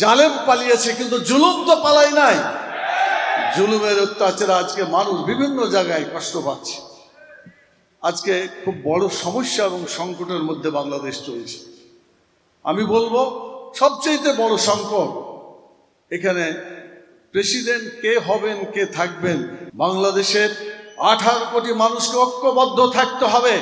জালেম পালিয়েছে, কিন্তু জুলুম তো পালাই নাই। জুলুমের অত্যাচারে আজকে মানুষ বিভিন্ন জায়গায় কষ্ট পাচ্ছে। আজকে খুব বড় সমস্যা এবং সংকটের মধ্যে বাংলাদেশ চলছে। আমি বলব সবচেয়ে বড় সংকট এখানে প্রেসিডেন্ট কে হবেন, কে থাকবেন, বাংলাদেশের আঠারো কোটি মানুষকে ঐক্যবদ্ধ থাকতে হবে।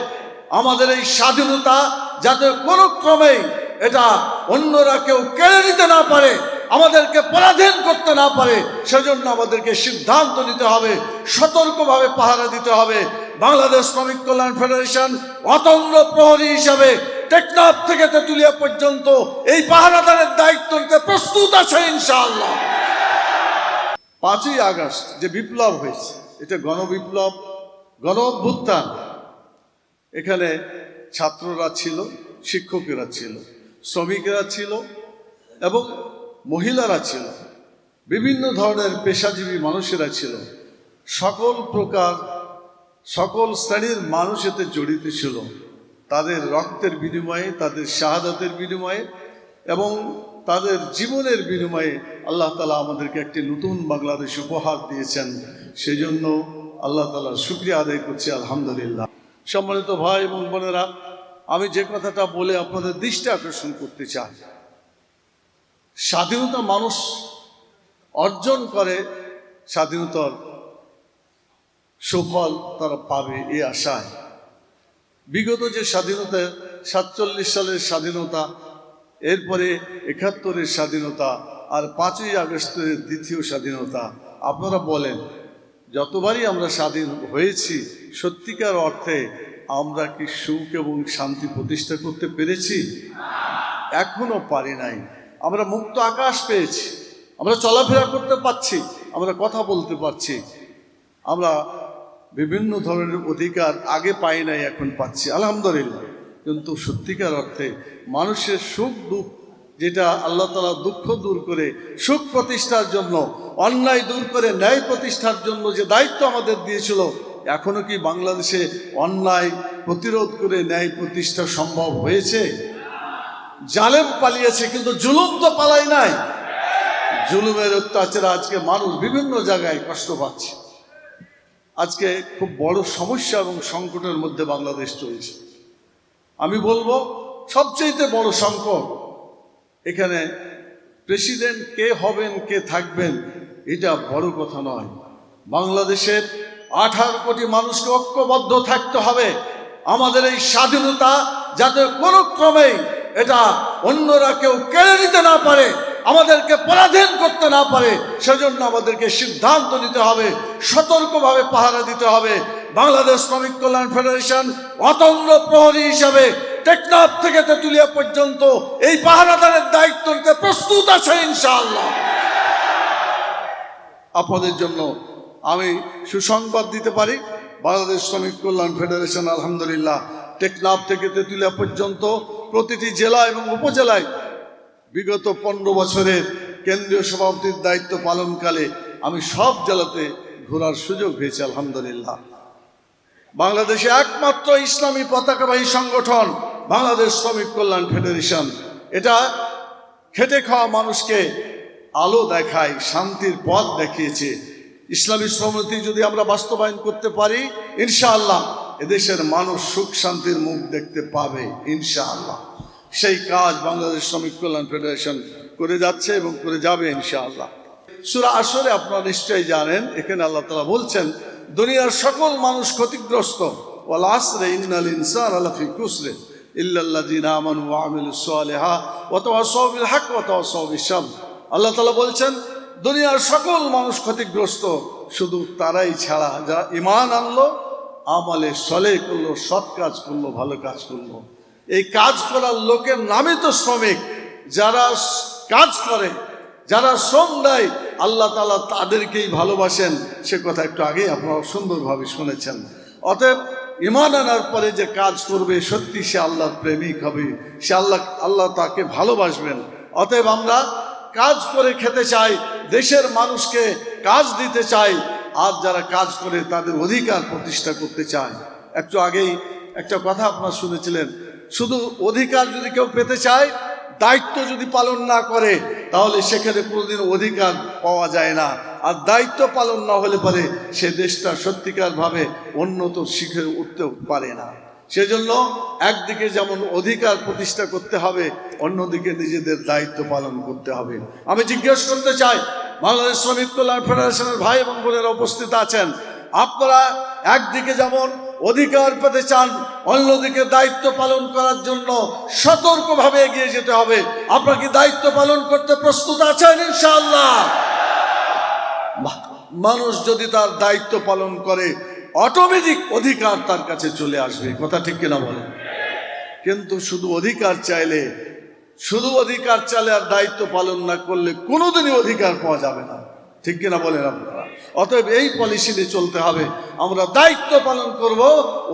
আমাদের এই স্বাধীনতা যাতে কোনো ক্রমেই এটা অন্যরা কেউ কেড়ে নিতে না পারে, আমাদেরকে পরাধীন করতে না পারে, সেজন্য আমাদেরকে সিদ্ধান্ত নিতে হবে, সতর্কভাবে পাহারা দিতে হবে। বাংলাদেশ শ্রমিক কল্যাণ ফেডারেশন অতন্ত্র প্রহরী হিসাবে টেকনাফ থেকে তেতুলিয়া পর্যন্ত এই পাহারাদারের দায়িত্ব নিতে প্রস্তুত আছে ইনশাআল্লাহ। পাঁচই আগস্ট যে বিপ্লব হয়েছে, এটা গণবিপ্লব গণ অভ্যুত্থান এখানে ছাত্ররা ছিল, শিক্ষকেরা ছিল। শ্রমিকেরা ছিল এবং মহিলারা ছিল। বিভিন্ন ধরনের পেশাজীবী মানুষেরা ছিল। সকল প্রকার, সকল শ্রেণির মানুষ এতে জড়িত ছিল। তাদের রক্তের বিনিময়ে, তাদের শাহাদাতের বিনিময়ে এবং তাদের জীবনের বিনিময়ে আল্লাহ তালা আমাদেরকে একটি নতুন বাংলাদেশ উপহার দিয়েছেন। সেই জন্য আল্লাহ তালা শুক্রিয়া আদায় করছি, আলহামদুলিল্লাহ। সম্মানিত ভাই এবং বোনেরা আমি যে কথাটা বলে আপনাদের দৃষ্টি আকর্ষণ করতে চাই। স্বাধীনতা মানুষ অর্জন করে, স্বাধীনতার সুফল তারা পাবে এই আশায়। বিগত যে স্বাধীনতা, সাতচল্লিশ সালের স্বাধীনতা, এরপরে একাত্তরের স্বাধীনতা আর পাঁচই আগস্টের দ্বিতীয় স্বাধীনতা, আপনারা বলেন, যতবারই আমরা স্বাধীন হয়েছি, সত্যিকার অর্থে আমরা কি সুখ এবং শান্তি প্রতিষ্ঠা করতে পেরেছি? এখনও পারি নাই। আমরা মুক্ত আকাশ পেয়েছি। আমরা চলাফেরা করতে পারছি। আমরা কথা বলতে পারছি। আমরা বিভিন্ন ধরনের অধিকার আগে পাই নাই, এখন পাচ্ছি। আলহামদুলিল্লাহ। কিন্তু সত্যিকার অর্থে মানুষের সুখ, দুঃখ, যেটা আল্লাহ তালা দুঃখ দূর করে সুখ প্রতিষ্ঠার জন্য, অন্যায় দূর করে ন্যায় প্রতিষ্ঠার জন্য যে দায়িত্ব আমাদের দিয়েছিল এখনও কি বাংলাদেশে অন্যায় প্রতিরোধ করে ন্যায় প্রতিষ্ঠা সম্ভব হয়েছে? জালেম পালিয়েছে, কিন্তু জুলুম তো পালাই নাই। জুলুমের অত্যাচারে আজকে মানুষ বিভিন্ন জায়গায় কষ্ট পাচ্ছে। আজকে খুব বড় সমস্যা এবং সংকটের মধ্যে বাংলাদেশ চলছে। আমি বলব সবচেয়ে বড় সংকট এখানে প্রেসিডেন্ট কে হবেন, কে থাকবেন, এটা বড় কথা নয়। বাংলাদেশের আঠারো কোটি মানুষকে ঐক্যবদ্ধ থাকতে হবে। আমাদের এই স্বাধীনতা যাতে কোনো ক্রমেই এটা অন্যরা কেউ কেড়ে নিতে না পারে, আমাদেরকে পরাধীন করতে না পারে, সেজন্য আমাদেরকে সিদ্ধান্ত নিতে হবে, সতর্কভাবে পাহারা দিতে হবে। বাংলাদেশ শ্রমিক কল্যাণ ফেডারেশন অতন্ত্র প্রহরী হিসাবে টেকনাফ থেকে তেতুলিয়া পর্যন্ত এই পাহারাদারের দায়িত্ব নিতে প্রস্তুত আছে ইনশাআল্লাহ। আপনাদের জন্য আমি সুসংবাদ দিতে পারি। বাংলাদেশ শ্রমিক কল্যাণ ফেডারেশন, আলহামদুলিল্লাহ, টেকনাফ থেকে তেতুলিয়া পর্যন্ত প্রতিটি জেলা এবং উপজেলায় বিগত পনেরো বছরের কেন্দ্রীয় সভাপতির দায়িত্ব পালনকালে আমি সব জেলাতে ঘোরার সুযোগ হয়েছে আলহামদুলিল্লাহ। বাংলাদেশে একমাত্র ইসলামী পতাকাবাহী সংগঠন বাংলাদেশ শ্রমিক কল্যাণ ফেডারেশন। এটা খেটে খাওয়া মানুষকে আলো দেখায়, শান্তির পথ দেখিয়েছে। ইসলামী শ্রমতি যদি আমরা বাস্তবায়ন করতে পারি, ইনশাআল্লাহ এদেশের মানুষ সুখ শান্তির মুখ দেখতে পাবে, ইনশাআল্লাহ। সেই কাজ বাংলাদেশ শ্রমিক কল্যাণ ফেডারেশন করে যাচ্ছে এবং করে যাবে, ইনশাআল্লাহ। সুরা আসরে আপনারা নিশ্চয়ই জানেন, এখানে আল্লাহ তালা বলছেন, দুনিয়ার সকল মানুষ ক্ষতিগ্রস্ত। আল্লাহ বলছেন দুনিয়ার সকল মানুষ ক্ষতিগ্রস্ত, শুধু তারাই ছাড়া। যারা ইমান আনলো, আমলে সলে করল, সৎ কাজ করল, ভালো কাজ করল। এই কাজ করার লোকের নামই তো শ্রমিক। যারা কাজ করে, যারা শ্রম দেয়, আল্লাহ তালা তাদেরকেই ভালোবাসেন। সে কথা একটু আগেই আপনারা সুন্দরভাবে শুনেছেন। অতএব ইমান আনার পরে যে কাজ করবে, সত্যি সে আল্লাহর প্রেমিক হবে। সে আল্লাহ আল্লাহ তাকে ভালোবাসবেন। অতএব আমরা কাজ করে খেতে চাই দেশের মানুষকে কাজ দিতে চাই, আর যারা কাজ করে তাদের অধিকার প্রতিষ্ঠা করতে চায় একটু আগেই একটা কথা আপনারা শুনেছিলেন, শুধু অধিকার যদি কেউ পেতে চায়, দায়িত্ব যদি পালন না করে, তাহলে সেখানে কোনোদিন অধিকার পাওয়া যায় না। আর দায়িত্ব পালন না হলে পারে সে দেশটা সত্যিকারভাবে উন্নত শিখে উঠতে পারে না। সেজন্য একদিকে যেমন অধিকার প্রতিষ্ঠা করতে হবে, অন্যদিকে নিজেদের দায়িত্ব পালন করতে হবে। আমি জিজ্ঞেস করতে চাই, বাংলাদেশ শ্রমিক কল্যাণ ফেডারেশনের ভাই এবং বোনেরা উপস্থিত আছেন, আপনারা একদিকে যেমন অধিকার পেতে চান, অন্যদিকে দায়িত্ব পালন করার জন্য সতর্কভাবে এগিয়ে যেতে হবে। আপনারা কি দায়িত্ব পালন করতে প্রস্তুত আছেন, ইনশাআল্লাহ? মানুষ যদি তার দায়িত্ব পালন করে অটোমেটিক অধিকার তার কাছে চলে আসবে। কথা ঠিক কিনা বলেন? কিন্তু শুধু অধিকার চাইলে, শুধু অধিকার চাইলে আর দায়িত্ব পালন না করলে কোনোদিনই অধিকার পাওয়া যাবে না। ঠিক কিনা বলেন আপনারা? অতএব এই পলিসি নিয়ে চলতে হবে। আমরা দায়িত্ব পালন করব,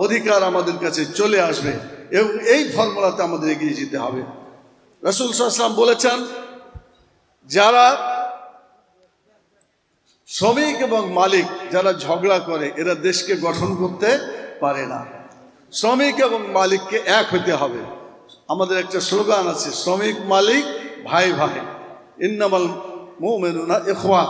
অধিকার আমাদের কাছে চলে আসবে এবং এই ফর্মুলাতে আমাদের এগিয়ে যেতে হবে। রসুল সাল্লাম বলেছেন, যারা শ্রমিক এবং মালিক যারা ঝগড়া করে, এরা দেশকে গঠন করতে পারে না। শ্রমিক এবং মালিককে এক হতে হবে। আমাদের একটা স্লোগান আছে, শ্রমিক, মালিক, ভাই ভাই। ইন্নামাল মোমেনুনা এখওয়া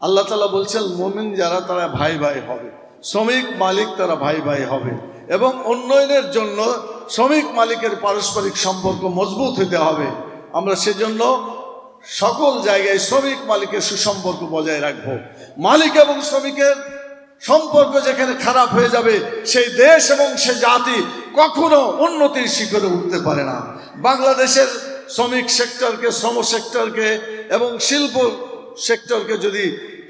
আল্লাহ তালা বলছেন, মোমিন যারা, তারা ভাই ভাই হবে। শ্রমিক, মালিক, তারা ভাই ভাই হবে। এবং উন্নয়নের জন্য শ্রমিক, মালিকের পারস্পরিক সম্পর্ক মজবুত হতে হবে। আমরা সেজন্য সকল জায়গায় শ্রমিক মালিকের সুসম্পর্ক বজায় রাখব। মালিক এবং শ্রমিকের সম্পর্ক যেখানে খারাপ হয়ে যাবে, সেই দেশ এবং সে জাতি কখনো উন্নতির শিখরে উঠতে পারে না। বাংলাদেশের শ্রমিক সেক্টরকে, শ্রম সেক্টরকে এবং শিল্প সেক্টরকে যদি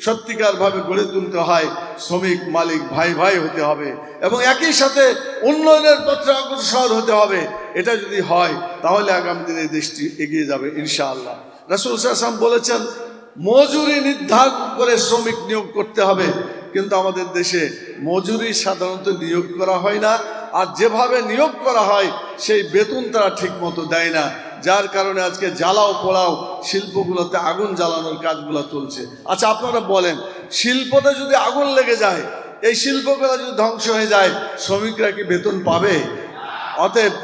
সত্যিকারভাবে গড়ে তুলতে হয়, শ্রমিক মালিক ভাই ভাই হতে হবে এবং একই সাথে উন্নয়নের পথে অগ্রসর হতে হবে। এটা যদি হয়, তাহলে আগামী দিনে দেশটি এগিয়ে যাবে, ইনশাআল্লাহ। রাসুল সাহসাম বলেছেন, মজুরি নির্ধারণ করে শ্রমিক নিয়োগ করতে হবে। কিন্তু আমাদের দেশে মজুরি সাধারণত নিয়োগ করা হয় না, আর যেভাবে নিয়োগ করা হয়, সেই বেতন তারা ঠিক মতো দেয় না। যার কারণে আজকে জ্বালাও পোড়াও শিল্পগুলোতে আগুন জ্বালানোর কাজগুলো চলছে। আচ্ছা আপনারা বলেন, শিল্পতে যদি আগুন লেগে যায়, এই শিল্পগুলো যদি ধ্বংস হয়ে যায়, শ্রমিকরা কি বেতন পাবে? অতএব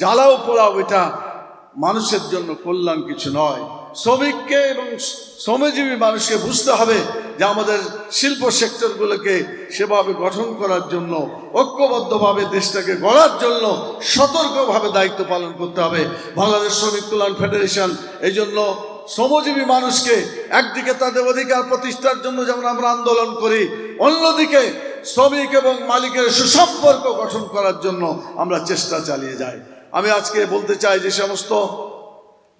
জ্বালাও পোড়াও এটা মানুষের জন্য কল্যাণ কিছু নয়। শ্রমিককে এবং শ্রমজীবী মানুষকে বুঝতে হবে যে আমাদের শিল্প সেক্টরগুলোকে সেভাবে গঠন করার জন্য, ঐক্যবদ্ধভাবে দেশটাকে গড়ার জন্য সতর্কভাবে দায়িত্ব পালন করতে হবে। বাংলাদেশ শ্রমিক কল্যাণ ফেডারেশন এই জন্য শ্রমজীবী মানুষকে একদিকে তাদের অধিকার প্রতিষ্ঠার জন্য যেমন আমরা আন্দোলন করি, অন্যদিকে শ্রমিক এবং মালিকের সুসম্পর্ক গঠন করার জন্য আমরা চেষ্টা চালিয়ে যাই। আমি আজকে বলতে চাই যে সমস্ত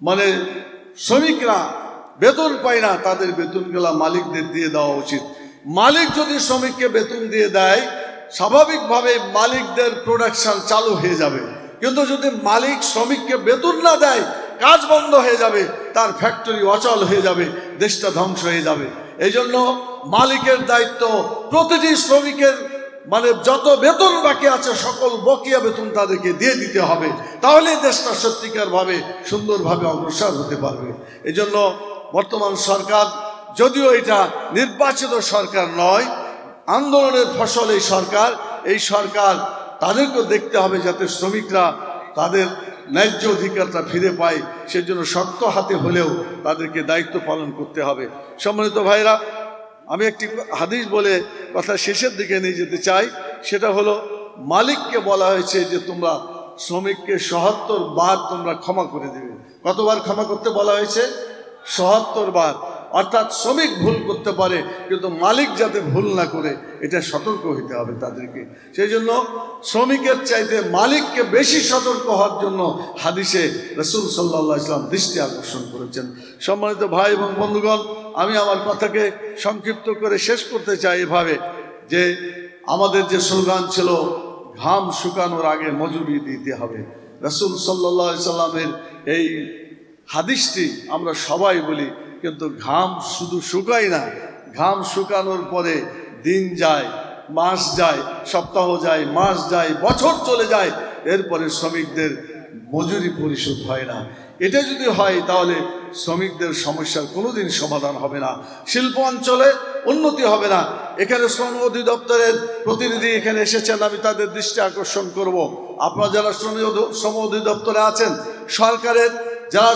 মানে শ্রমিকরা বেতন পায় না, তাদের বেতনগুলা মালিকদের দিয়ে দেওয়া উচিত। মালিক যদি শ্রমিককে বেতন দিয়ে দেয়, স্বাভাবিকভাবে মালিকদের প্রোডাকশন চালু হয়ে যাবে। কিন্তু যদি মালিক শ্রমিককে বেতন না দেয়, কাজ বন্ধ হয়ে যাবে, তার ফ্যাক্টরি অচল হয়ে যাবে, দেশটা ধ্বংস হয়ে যাবে। এই জন্য মালিকের দায়িত্ব প্রতিটি শ্রমিকের মানে যত বেতন বাকি আছে, সকল বকিয়া বেতন তাদেরকে দিয়ে দিতে হবে। তাহলে দেশটা সত্যিকারভাবে সুন্দরভাবে অগ্রসর হতে পারবে। এই জন্য বর্তমান সরকার, যদিও এটা নির্বাচিত সরকার নয়, আন্দোলনের ফসল এই সরকার। এই সরকার তাদেরকেও দেখতে হবে যাতে শ্রমিকরা তাদের ন্যায্য অধিকারটা ফিরে পায়। সেজন্য শক্ত হাতে হলেও তাদেরকে দায়িত্ব পালন করতে হবে। সম্মানিত ভাইরা আমি একটি হাদিস বলে কথা শেষের দিকে নিয়ে যেতে চাই। সেটা হলো, মালিককে বলা হয়েছে যে তোমরা শ্রমিককে সহাত্তর বার তোমরা ক্ষমা করে দেবে। কতবার ক্ষমা করতে বলা হয়েছে? সহাত্তর বার। অর্থাৎ শ্রমিক ভুল করতে পারে, কিন্তু মালিক যাতে ভুল না করে, এটা সতর্ক হইতে হবে তাদেরকে। সেই জন্য শ্রমিকের চাইতে মালিককে বেশি সতর্ক হওয়ার জন্য হাদিসে রসুল সাল্লাহ ইসলাম দৃষ্টি আকর্ষণ করেছেন। সম্মানিত ভাই এবং বন্ধুগণ আমি আমার কথাকে সংক্ষিপ্ত করে শেষ করতে চাই এভাবে, যে আমাদের যে স্লোগান ছিল, ঘাম শুকানোর আগে মজুরি দিতে হবে। রসুল সাল্লাহ সাল্লামের এই হাদিসটি আমরা সবাই বলি, কিন্তু ঘাম শুধু শুকায় না, ঘাম শুকানোর পরে দিন যায়, মাস যায়, সপ্তাহ যায়, মাস যায়, বছর চলে যায়, এরপরে শ্রমিকদের মজুরি পরিশোধ হয় না। এটা যদি হয়, তাহলে শ্রমিকদের সমস্যার কোনোদিন সমাধান হবে না। শিল্প অঞ্চলে উন্নতি হবে না। এখানে শ্রম অধিদপ্তরের প্রতিনিধি এখানে এসেছেন, আমি তাদের দৃষ্টি আকর্ষণ করব। আপনারা যারা শ্রম শ্রম অধিদপ্তরে আছেন, সরকারের যারা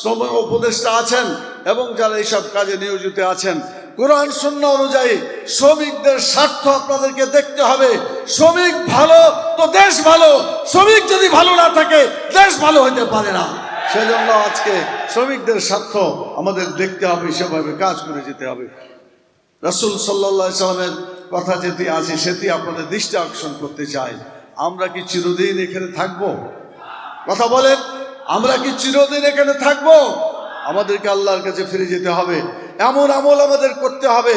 শ্রম উপদেষ্টা আছেন এবং যারা এইসব কাজে নিয়োজিত আছেন কোরআন শূন্য অনুযায়ী শ্রমিকদের স্বার্থ আপনাদেরকে দেখতে হবে। শ্রমিক ভালো তো দেশ ভালো, শ্রমিক যদি ভালো না থাকে, দেশ ভালো হতে পারে না। সেজন্য আজকে শ্রমিকদের স্বার্থ আমাদের দেখতে হবে, সেভাবে কাজ করে যেতে হবে। রসুল সাল্লা সাল্লামের কথা যেটি আছে, সেটি আপনাদের দৃষ্টি আকর্ষণ করতে চাই। আমরা কি চিরদিন এখানে থাকব? কথা বলেন, আমরা কি চিরদিন এখানে থাকব? আমাদেরকে আল্লাহর কাছে ফিরে যেতে হবে। এমন আমল আমাদের করতে হবে।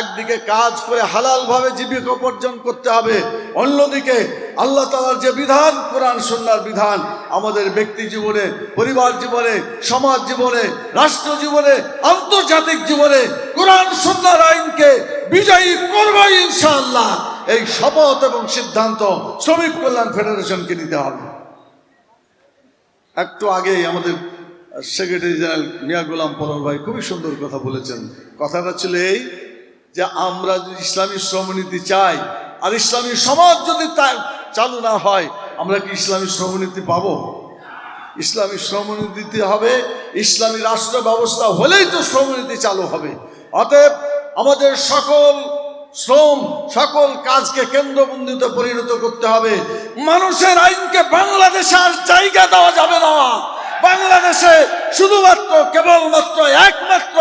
একদিকে কাজ করে হালালভাবে জীবিকা উপার্জন করতে হবে, অন্যদিকে আল্লাহ তালার যে বিধান, কোরআন সন্ন্যার বিধান, আমাদের ব্যক্তি জীবনে, পরিবার জীবনে, সমাজ জীবনে, রাষ্ট্র জীবনে, আন্তর্জাতিক জীবনে কোরআন সন্ন্যার আইনকে বিজয়ী করব ইনশাআল্লাহ। এই শপথ এবং সিদ্ধান্ত শ্রমিক কল্যাণ ফেডারেশনকে নিতে হবে। একটু আগেই আমাদের সেক্রেটারি জেনারেল মিয়া গোলাম পরর ভাই খুবই সুন্দর কথা বলেছেন। কথাটা ছিল এই যে আমরা যদি ইসলামী শ্রমনীতি চাই, আর ইসলামী সমাজ যদি চালু না হয়, আমরা কি ইসলামী শ্রমনীতি পাবো? ইসলামী শ্রমনীতি হবে, ইসলামী রাষ্ট্র ব্যবস্থা হলেই তো শ্রমনীতি চালু হবে। অতএব আমাদের সকল শ্রম, সকল কাজকে কেন্দ্রবন্দিতে পরিণত করতে হবে। মানুষের আইনকে বাংলাদেশে আর জায়গা দেওয়া যাবে না। বাংলাদেশে শুধুমাত্র কেবলমাত্র একমাত্র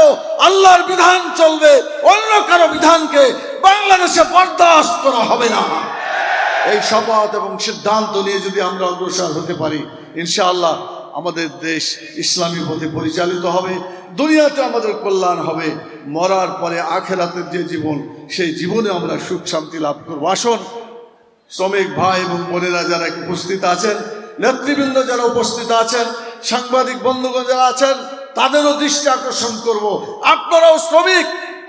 আল্লাহর বিধান চলবে, অন্য কারও বিধানকে বাংলাদেশে বরদাস্ত করা হবে না। এই শপথ এবং সিদ্ধান্ত নিয়ে যদি আমরা অগ্রসর হতে পারি, ইনশাআল্লাহ আমাদের দেশ ইসলামী পথে পরিচালিত হবে, দুনিয়াতে আমাদের কল্যাণ হবে, মরার পরে আখেরাতের যে জীবন, সেই জীবনে আমরা সুখ শান্তি লাভ করব। আসুন, শ্রমিক ভাই এবং বোনেরা যারা উপস্থিত আছেন, নেতৃবৃন্দ যারা উপস্থিত আছেন সাংবাদিক বন্ধুগণ যারা আছেন, তাদেরও দৃষ্টি আকর্ষণ করব। আপনারাও শ্রমিক,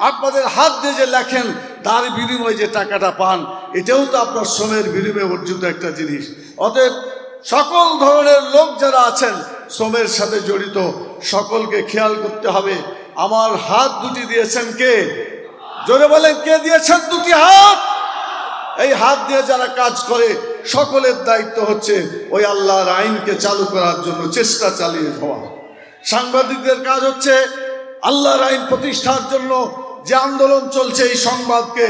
আপনাদের হাত দিয়ে যে লেখেন, তার বিনিময়ে যে টাকাটা পান, এটাও তো আপনার শ্রমের বিনিময়ে অর্জিত একটা জিনিস। অতএব সকল ধরনের লোক যারা আছেন, শ্রমের সাথে জড়িত, সকলকে খেয়াল করতে হবে, আমার হাত দুটি দিয়েছেন কে? জোরে বলেন, কে দিয়েছেন দুটি হাত? এই হাত দিয়ে যারা কাজ করে, সকলের দায়িত্ব হচ্ছে ওই আল্লাহর আইনকে চালু করার জন্য চেষ্টা চালিয়ে যাওয়া। সাংবাদিকদের কাজ হচ্ছে আল্লাহর আইন প্রতিষ্ঠার জন্য যে আন্দোলন চলছে এই সংবাদকে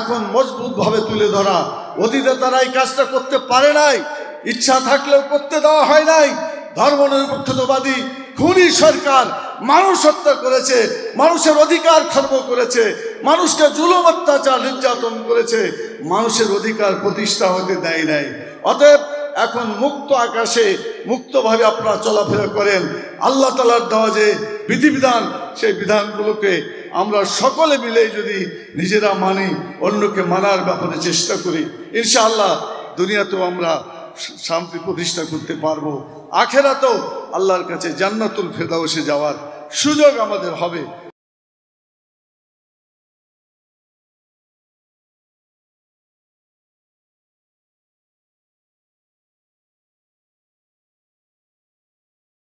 এখন মজবুতভাবে তুলে ধরা। অতীতে তারা এই কাজটা করতে পারে নাই, ইচ্ছা থাকলেও করতে দেওয়া হয় নাই। ধর্মনিরপেক্ষতাবাদী খুনি সরকার মানুষ হত্যা করেছে, মানুষের অধিকার খর্ব করেছে। মানুষকে জুলুম অত্যাচার নির্যাতন করেছে, মানুষের অধিকার প্রতিষ্ঠা হতে দেয় নাই। অতএব এখন মুক্ত আকাশে মুক্তভাবে আপনারা চলাফেরা করেন। আল্লাহ তালার দেওয়া যে বিধিবিধান, সেই বিধানগুলোকে আমরা সকলে মিলে যদি নিজেরা মানি, অন্যকে মানার ব্যাপারে চেষ্টা করি, ইনশাআল্লাহ দুনিয়াতেও আমরা শান্তি প্রতিষ্ঠা করতে পারব। আখেরাতেও আল্লাহর কাছে জান্নাতুল ফেদাউসে যাওয়ার সুযোগ আমাদের হবে।